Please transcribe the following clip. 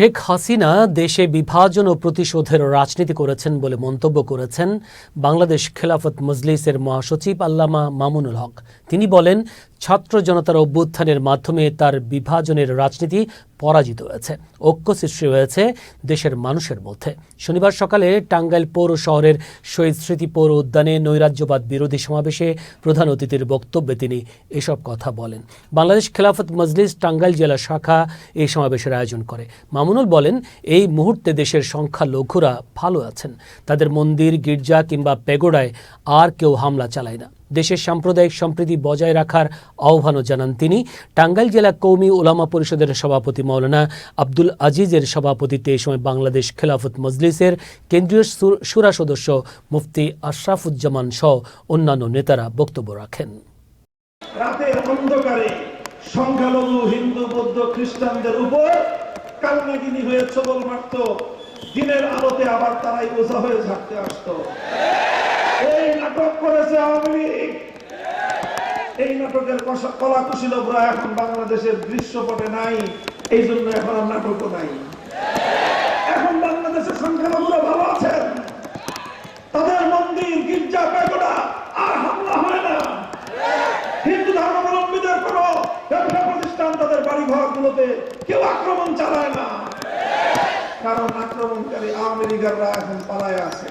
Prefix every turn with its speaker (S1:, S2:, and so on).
S1: শেখ হাসিনা দেশে বিভাজন ও প্রতিশোধের রাজনীতি করেছেন বলে মন্তব্য করেছেন বাংলাদেশ খেলাফত মজলিসের মহাসচিব আল্লামা মামুনুল হক। তিনি বলেন ছাত্র জনতার অভ্যুত্থানের মাধ্যমে তার বিভাজনের রাজনীতি পরাজিত হয়েছে। ঐক্য সৃষ্টি হয়েছে দেশের মানুষের মধ্যে। শনিবার সকালে টাঙ্গাইল পৌর শহরের শহীদ স্মৃতি পৌর উদ্যানে নৈরাজ্যবাদ বিরোধী সমাবেশে প্রধান অতিথির বক্তব্যে তিনি এসব কথা বলেন। বাংলাদেশ খেলাফত মজলিস টাঙ্গাইল জেলা শাখা এই সমাবেশের আয়োজন করে। মামুনুল বলেন, এই মুহূর্তে দেশের সংখ্যালঘুরা ভালো আছেন। তাদের মন্দির, গির্জা কিংবা পেগোডায় আর কেউ হামলা চালায় না। দেশের সাম্প্রদায়িক সম্প্রীতি বজায় রাখার আহ্বানও জানান তিনি। টাঙ্গাইল জেলা কৌমি ওলামা পরিষদের সভাপতি মৌলানা আব্দুল আজিজের সভাপতিত্বে এই সময় বাংলাদেশ খেলাফত মজলিসের কেন্দ্রীয় সুরা সদস্য মুফতি আশরাফুজ্জামান সহ অন্যান্য নেতারা বক্তব্য রাখেন।
S2: রাতের অন্ধকারে সংখ্যালঘু হিন্দু বৌদ্ধ খ্রিস্টানদের উপর কালনাগিনী হয়ে ছবল মারত। দিনের আলোতে আবার তারাই বোঝা হয়ে ঝাঁকতে আসতো। এই করেছে আওয়ামী লীগ? এই নাটকের কলা কুশীলভরা এখন বাংলাদেশের দৃশ্যপটে নাই এই জন্য এখন আর নাটকও নাই। এখন বাংলাদেশের সংখ্যালঘুরা ভালো আছেন। তাদের মন্দির, গির্জা পেগোড়া আর হামলা হয় না। হিন্দু ধর্মাবলম্বীদের কোন ব্যবসা প্রতিষ্ঠান, তাদের বাড়ি ঘরগুলোতে কেউ আক্রমণ চালায় না। কারণ আক্রমণকারী আওয়ামী লীগাররা এখন পালায় আছে।